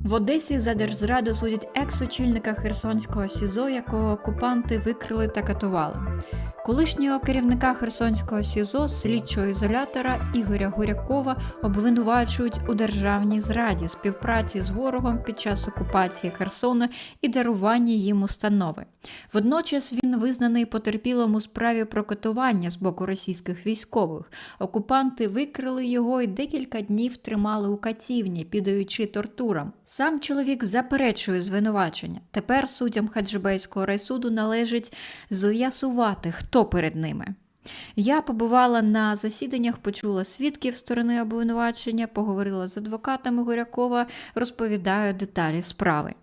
В Одесі за держзраду судять екс-очільника Херсонського СІЗО, якого окупанти викрили та катували. Колишнього керівника Херсонського СІЗО, слідчого ізолятора Ігоря Гурякова обвинувачують у державній зраді, співпраці з ворогом під час окупації Херсона і дарування їм установи. Водночас він визнаний потерпілим у справі про катування з боку російських військових. Окупанти викрили його і декілька днів тримали у катівні, піддаючи тортурам. Сам чоловік заперечує звинувачення. Тепер суддям Хаджибейського райсуду належить з'ясувати, хто перед ними. Я побувала на засіданнях, почула свідків сторони обвинувачення, поговорила з адвокатами Горякова, розповідаю деталі справи.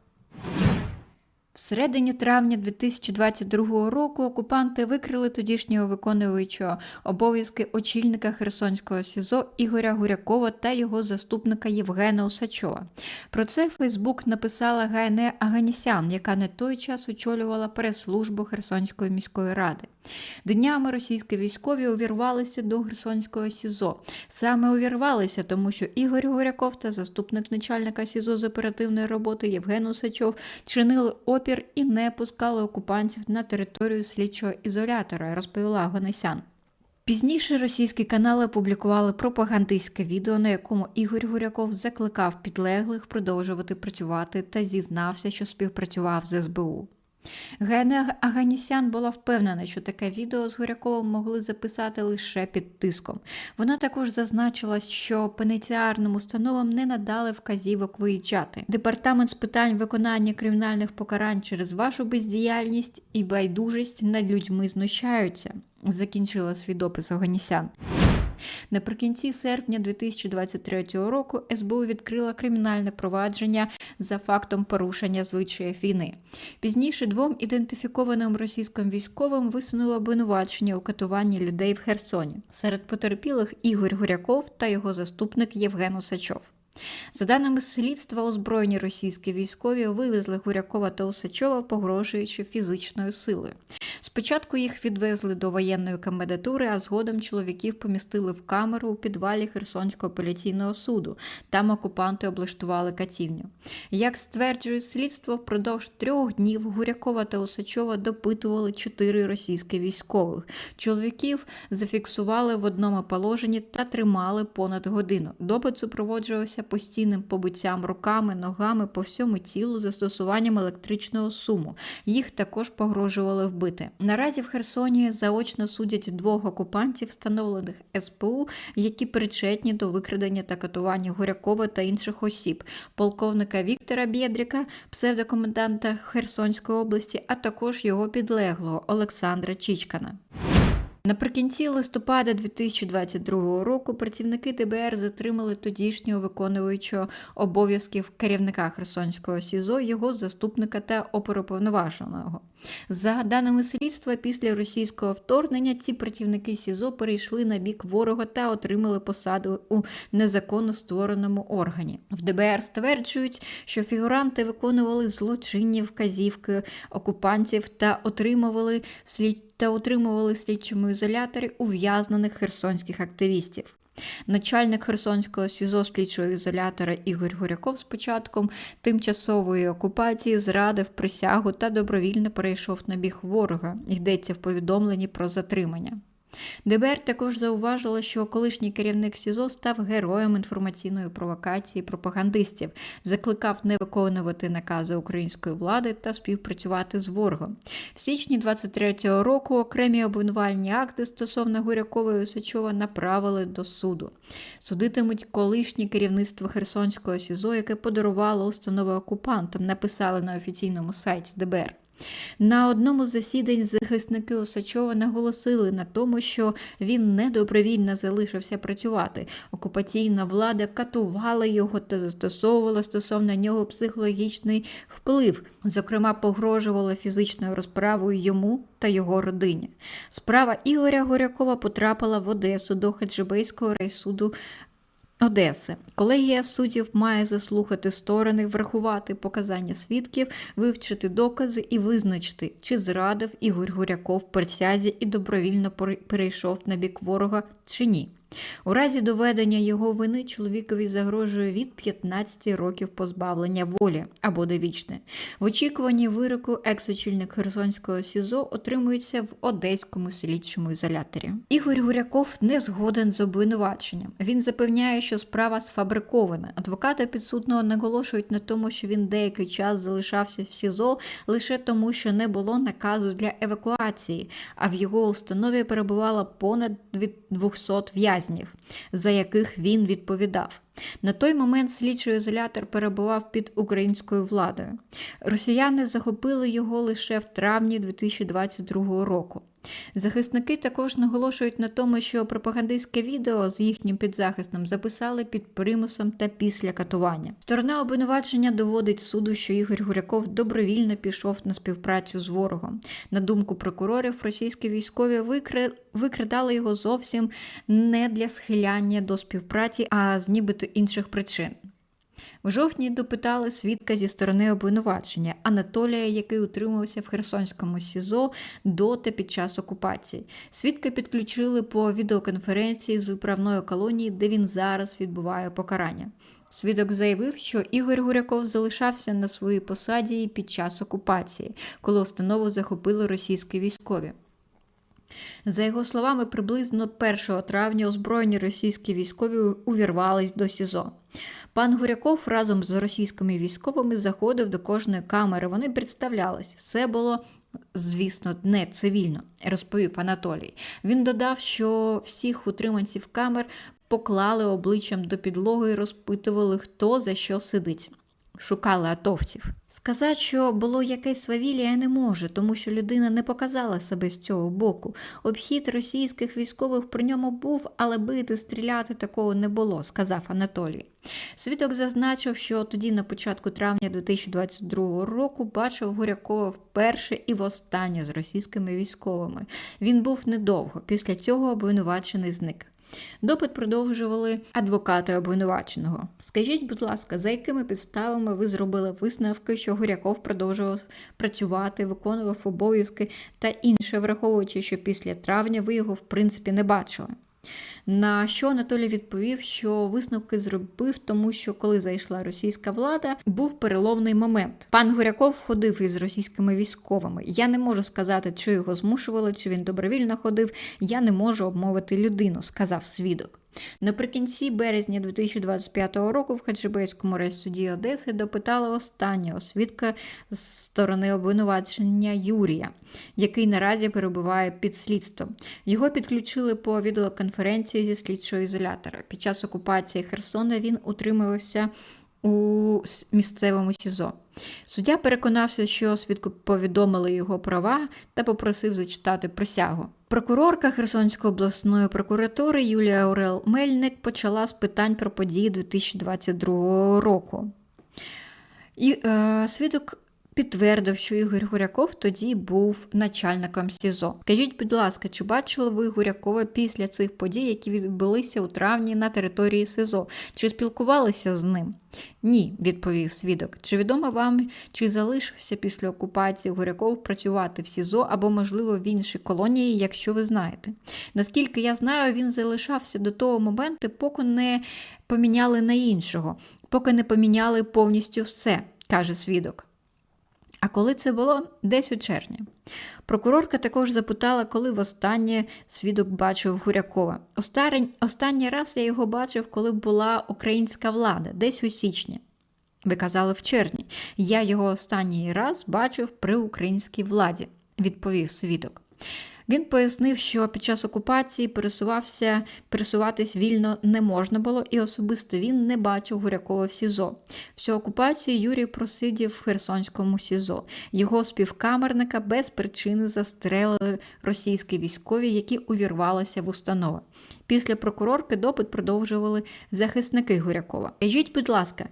В середині травня 2022 року окупанти викрили тодішнього виконуючого обов'язки очільника Херсонського СІЗО Ігоря Гурякова та його заступника Євгена Усачова. Про це Фейсбук написала Гайне Аганісян, яка на той час очолювала прес-службу Херсонської міської ради. Днями російські військові увірвалися до Херсонського СІЗО. Саме увірвалися, тому що Ігор Горяков та заступник начальника СІЗО з оперативної роботи Євген Усачов чинили опір і не пускали окупантів на територію слідчого ізолятора, розповіла Гонесян. Пізніше російські канали опублікували пропагандистське відео, на якому Ігор Гуряков закликав підлеглих продовжувати працювати та зізнався, що співпрацював з СБУ. Гене Аганісян була впевнена, що таке відео з Горяковим могли записати лише під тиском. Вона також зазначила, що пенітенціарним установам не надали вказівок виїжджати. Департамент з питань виконання кримінальних покарань через вашу бездіяльність і байдужість над людьми знущаються. Закінчила свій допис Оганісян. Наприкінці серпня 2023 року СБУ відкрила кримінальне провадження за фактом порушення звичаїв війни. Пізніше двом ідентифікованим російським військовим висунуло обвинувачення у катуванні людей в Херсоні. Серед потерпілих Ігор Гуряков та його заступник Євген Усачов. За даними слідства, озброєні російські військові вивезли Гурякова та Усачова, погрожуючи фізичною силою. Спочатку їх відвезли до воєнної комендатури, а згодом чоловіків помістили в камеру у підвалі Херсонського апеляційного суду. Там окупанти облаштували катівню. Як стверджує слідство, впродовж трьох днів Гурякова та Усачова допитували чотири російські військових. Чоловіків зафіксували в одному положенні та тримали понад годину. Допит супроводжувався постійним побиттям руками, ногами по всьому тілу застосуванням електричного суму. Їх також погрожували вбити. Наразі в Херсоні заочно судять двох окупантів, встановлених СПУ, які причетні до викрадення та катування Горякова та інших осіб, полковника Віктора Бєдріка, псевдокоменданта Херсонської області, а також його підлеглого Олександра Чічкана. Наприкінці листопада 2022 року працівники ДБР затримали тодішнього виконуючого обов'язків керівника Херсонського СІЗО, його заступника та оперуповноваженого. За даними слідства, після російського вторгнення ці працівники СІЗО перейшли на бік ворога та отримали посаду у незаконно створеному органі. В ДБР стверджують, що фігуранти виконували злочинні вказівки окупантів та отримували слід та утримували слідчому ізоляторі ув'язнених херсонських активістів. Начальник Херсонського СІЗО слідчого ізолятора Ігор Горяков з початком тимчасової окупації зрадив присягу та добровільно перейшов на біг ворога. Йдеться в повідомленні про затримання. ДБР також зауважило, що колишній керівник СІЗО став героєм інформаційної провокації пропагандистів, закликав не виконувати накази української влади та співпрацювати з ворогом. В січні 23-го року окремі обвинувальні акти стосовно Гурякова і направили до суду. Судитимуть колишнє керівництво Херсонського СІЗО, яке подарувало установи окупантам, написали на офіційному сайті ДБР. На одному з засідань захисники Осачова наголосили на тому, що він недобровільно залишився працювати. Окупаційна влада катувала його та застосовувала стосовно нього психологічний вплив, зокрема, погрожувала фізичною розправою йому та його родині. Справа Ігоря Горякова потрапила в Одесу до Хаджибейського райсуду Одеси. Колегія суддів має заслухати сторони, врахувати показання свідків, вивчити докази і визначити, чи зрадив Ігор Гуряков присязі і добровільно перейшов на бік ворога чи ні. У разі доведення його вини чоловікові загрожує від 15 років позбавлення волі або довічне. В очікуванні вироку екс-очільник Херсонського СІЗО отримується в одеському слідчому ізоляторі. Ігор Гуряков не згоден з обвинуваченням. Він запевняє, що справа сфабрикована. Адвокати підсудного наголошують на тому, що він деякий час залишався в СІЗО лише тому, що не було наказу для евакуації, а в його установі перебувало понад від 200 в'язнів, за яких він відповідав. На той момент слідчий ізолятор перебував під українською владою. Росіяни захопили його лише в травні 2022 року. Захисники також наголошують на тому, що пропагандистське відео з їхнім підзахисним записали під примусом та після катування. Сторона обвинувачення доводить суду, що Ігор Гуряков добровільно пішов на співпрацю з ворогом. На думку прокурорів, російські військові викри... викрадали його зовсім не для схиляння до співпраці, а з нібито інших причин. В жовтні допитали свідка зі сторони обвинувачення Анатолія, який утримувався в Херсонському СІЗО до під час окупації. Свідка підключили по відеоконференції з виправної колонії, де він зараз відбуває покарання. Свідок заявив, що Ігор Гуряков залишався на своїй посаді під час окупації, коли установу захопили російські військові. За його словами, приблизно 1 травня озброєні російські військові увірвались до СІЗО. Пан Гуряков разом з російськими військовими заходив до кожної камери. Вони представлялись. Все було. Звісно, не цивільно, розповів Анатолій. Він додав, що всіх утриманців камер поклали обличчям до підлоги і розпитували, хто за що сидить. Шукали атовців. Сказати, що було якесь свавілля, не може, тому що людина не показала себе з цього боку. Обхід російських військових при ньому був, але бити, стріляти такого не було, сказав Анатолій. Свідок зазначив, що тоді, на початку травня 2022 року, бачив Гурякова вперше і востаннє з російськими військовими. Він був недовго. Після цього обвинувачений зник. Допит продовжували адвокати обвинуваченого. Скажіть, будь ласка, за якими підставами ви зробили висновки, що Гуряков продовжував працювати, виконував обов'язки та інше, враховуючи, що після травня ви його в принципі не бачили? На що Анатолій відповів, що висновки зробив, тому що коли зайшла російська влада, був переломний момент. Пан Гуряков ходив із російськими військовими. Я не можу сказати, чи його змушували, чи він добровільно ходив. Я не можу обмовити людину, сказав свідок. Наприкінці березня 2025 року в Хаджибейському райсуді Одеси допитали останнього свідка з сторони обвинувачення Юрія, який наразі перебуває під слідством. Його підключили по відеоконференції зі слідчого ізолятора. Під час окупації Херсона він утримувався у місцевому СІЗО. Суддя переконався, що свідку повідомили його права та попросив зачитати присягу. Прокурорка Херсонської обласної прокуратури Юлія Орел Мельник почала з питань про події 2022 року. І е, свідок підтвердив, що Ігор Гуряков тоді був начальником СІЗО. Скажіть, будь ласка, чи бачили ви Гурякова після цих подій, які відбулися у травні на території СИЗО? Чи спілкувалися з ним? Ні, відповів свідок. Чи відомо вам, чи залишився після окупації Гуряков працювати в СІЗО або, можливо, в іншій колонії, якщо ви знаєте? Наскільки я знаю, він залишався до того моменту, поки не поміняли на іншого, поки не поміняли повністю все, каже свідок. А коли це було? Десь у червні. Прокурорка також запитала, коли востаннє свідок бачив Гурякова. Останній, останній раз я його бачив, коли була українська влада, десь у січні. Ви казали в червні. Я його останній раз бачив при українській владі, відповів свідок. Він пояснив, що під час окупації пересувався, пересуватись вільно не можна було, і особисто він не бачив Гурякова в СІЗО. Всю окупацію Юрій просидів в Херсонському СІЗО. Його співкамерника без причини застрелили російські військові, які увірвалися в установи. Після прокурорки допит продовжували захисники Гурякова. Кажіть, будь ласка.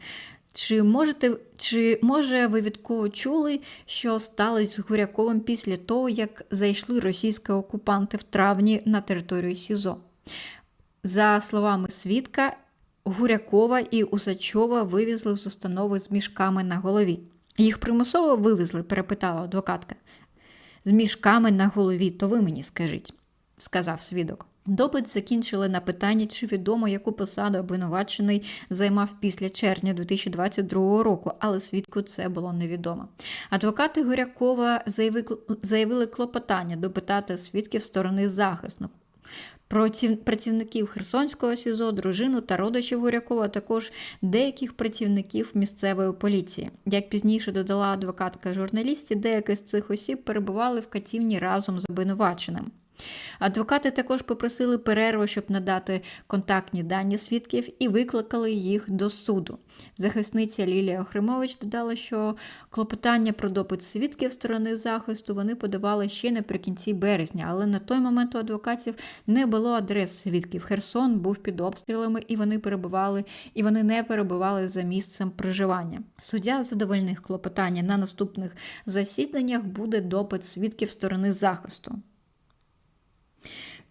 Чи можете, чи може ви відково чули, що сталося з Гуряковим після того, як зайшли російські окупанти в травні на територію СІЗО? За словами свідка, Гурякова і Усачова вивезли з установи з мішками на голові. Їх примусово вивезли, перепитала адвокатка. З мішками на голові, то ви мені скажіть, сказав свідок. Допит закінчили на питанні, чи відомо, яку посаду обвинувачений займав після червня 2022 року, але свідку це було невідомо. Адвокати Горякова заявили, клопотання допитати свідків сторони захисну. Працівників Херсонського СІЗО, дружину та родичів Горякова, а також деяких працівників місцевої поліції. Як пізніше додала адвокатка журналістів, деякі з цих осіб перебували в катівні разом з обвинуваченим. Адвокати також попросили перерву, щоб надати контактні дані свідків, і викликали їх до суду. Захисниця Лілія Охримович додала, що клопотання про допит свідків сторони захисту вони подавали ще наприкінці березня, але на той момент у адвокатів не було адрес свідків. Херсон був під обстрілами, і вони перебували, і вони не перебували за місцем проживання. Суддя задовольних клопотання на наступних засіданнях буде допит свідків сторони захисту.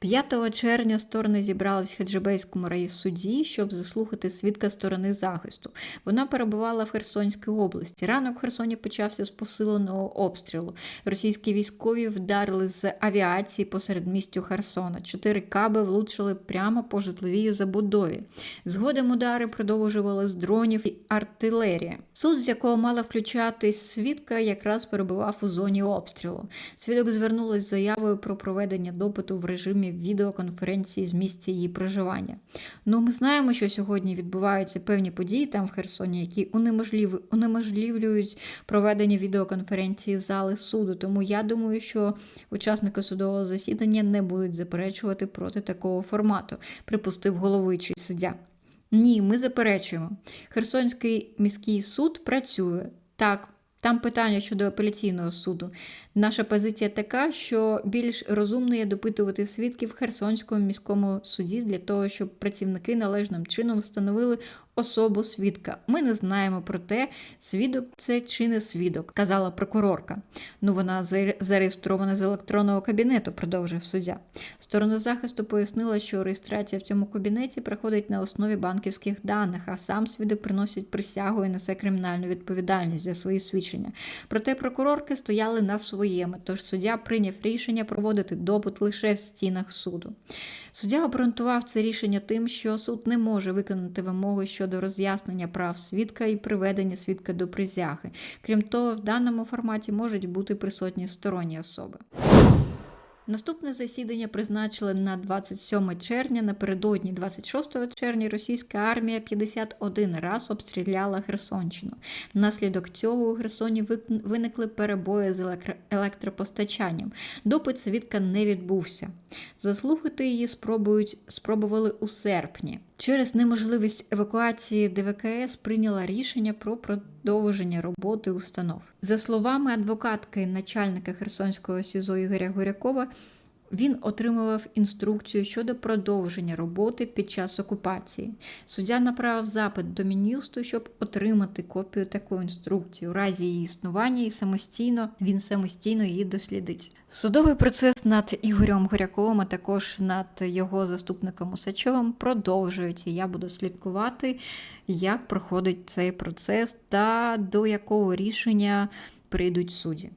5 червня сторони зібрались в Хеджибейському райсуді, щоб заслухати свідка сторони захисту. Вона перебувала в Херсонській області. Ранок в Херсоні почався з посиленого обстрілу. Російські військові вдарили з авіації посеред містю Херсона. Чотири каби влучили прямо по житловій забудові. Згодом удари продовжували з дронів і артилерії. Суд, з якого мала включатись свідка, якраз перебував у зоні обстрілу. Свідок звернулась з заявою про проведення допиту в режимі відеоконференції з місця її проживання. Ну, ми знаємо, що сьогодні відбуваються певні події там в Херсоні, які унеможливлюють проведення відеоконференції з зали суду. Тому я думаю, що учасники судового засідання не будуть заперечувати проти такого формату, припустив головуючий суддя. Ні, ми заперечуємо. Херсонський міський суд працює. Так, там питання щодо апеляційного суду. Наша позиція така, що більш розумно є допитувати свідків в Херсонському міському суді для того, щоб працівники належним чином встановили особу свідка. Ми не знаємо про те, свідок це чи не свідок, казала прокурорка. Ну вона зареєстрована з електронного кабінету, продовжив суддя. Сторона захисту пояснила, що реєстрація в цьому кабінеті проходить на основі банківських даних, а сам свідок приносить присягу і несе кримінальну відповідальність за свої свідчення. Проте прокурорки стояли на своєму, тож суддя прийняв рішення проводити допит лише в стінах суду. Суддя обґрунтував це рішення тим, що суд не може виконати вимоги щодо роз'яснення прав свідка і приведення свідка до присяги. Крім того, в даному форматі можуть бути присутні сторонні особи. Наступне засідання призначили на 27 червня. Напередодні 26 червня російська армія 51 раз обстріляла Херсонщину. Внаслідок цього у Херсоні виникли перебої з електропостачанням. Допит свідка не відбувся. Заслухати її спробують, спробували у серпні. Через неможливість евакуації ДВКС прийняла рішення про продовження роботи установ. За словами адвокатки начальника Херсонського СІЗО Ігоря Горякова, він отримував інструкцію щодо продовження роботи під час окупації. Суддя направив запит до Мін'юсту, щоб отримати копію такої інструкції. У разі її існування і самостійно він самостійно її дослідить. Судовий процес над Ігорем Горяковим, а також над його заступником Усачовим продовжується. Я буду слідкувати, як проходить цей процес та до якого рішення прийдуть судді.